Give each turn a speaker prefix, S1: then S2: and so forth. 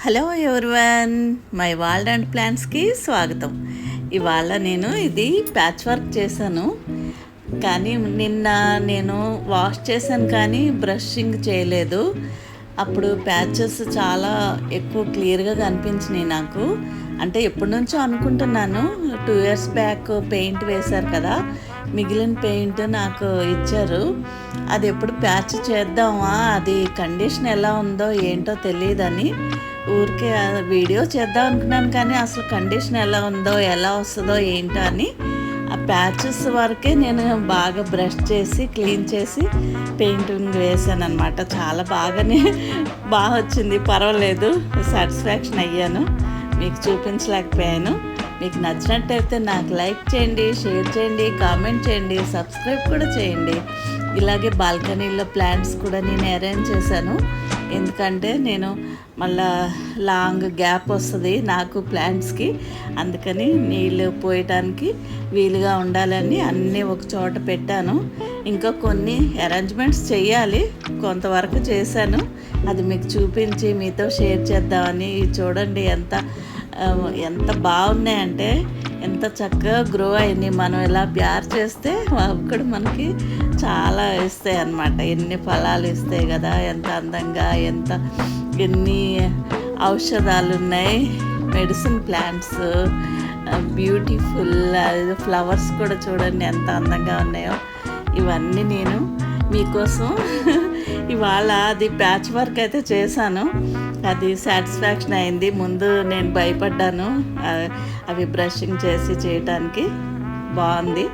S1: Hello everyone my world and ప్లాన్స్కి స్వాగతం. ఇవాళ నేను ఇది ప్యాచ్ వర్క్ చేశాను. కానీ నిన్న నేను వాష్ చేశాను కానీ బ్రషింగ్ చేయలేదు. అప్పుడు ప్యాచెస్ చాలా ఎక్కువ క్లియర్గా కనిపించినాయి నాకు. అంటే ఎప్పటి నుంచో అనుకుంటున్నాను టూ ఇయర్స్ బ్యాక్ పెయింట్ వేశారు కదా మిగిలిన పెయింట్ నాకు ఇచ్చారు. అది ఎప్పుడు ప్యాచ్ చేద్దామా అది కండిషన్ ఎలా ఉందో ఏంటో తెలియదని ఊరికే వీడియో చేద్దాం అనుకున్నాను కానీ అసలు కండిషన్ ఎలా ఉందో ఎలా వస్తుందో ఏంటో అని ఆ ప్యాచెస్ వరకే నేను బాగా బ్రష్ చేసి క్లీన్ చేసి పెయింటింగ్ వేసాను అనమాట చాలా బాగానే బాగా వచ్చింది. పర్వాలేదు సాటిస్ఫాక్షన్ అయ్యాను. మీకు చూపించలేకపోయాను. మీకు నచ్చినట్టయితే నాకు లైక్ చేయండి షేర్ చేయండి కామెంట్ చేయండి సబ్స్క్రైబ్ కూడా చేయండి. ఇలాగే బాల్కనీలో ప్లాంట్స్ కూడా నేను అరేంజ్ చేశాను. ఎందుకంటే నేను మళ్ళా లాంగ్ గ్యాప్ వస్తుంది నాకు ప్లాంట్స్కి. అందుకని నీళ్ళు పోయటానికి వీలుగా ఉండాలని అన్నీ ఒక చోట పెట్టాను. ఇంకా కొన్ని అరేంజ్మెంట్స్ చేయాలి కొంతవరకు చేశాను. అది మీకు చూపించి మీతో షేర్ చేద్దామని. చూడండి ఎంత ఎంత బాగున్నాయంటే ఎంత చక్కగా గ్రో అయింది. మనం ఇలా ప్యార్ చేస్తే అక్కడ మనకి చాలా ఇస్తాయి అన్నమాట. ఎన్ని ఫలాలు ఇస్తాయి కదా ఎంత అందంగా ఎంత ఎన్ని ఔషధాలు ఉన్నాయి. మెడిసిన్ ప్లాంట్స్ బ్యూటిఫుల్ ఫ్లవర్స్ కూడా చూడండి ఎంత అందంగా ఉన్నాయో. ఇవన్నీ నేను మీకోసం ఇవాళ అది ప్యాచ్ వర్క్ అయితే చేశాను. అది సాటిస్ఫాక్షన్ అయింది. ముందు నేను భయపడ్డాను. అవి బ్రషింగ్ చేసి చేయటానికి. బాగుంది.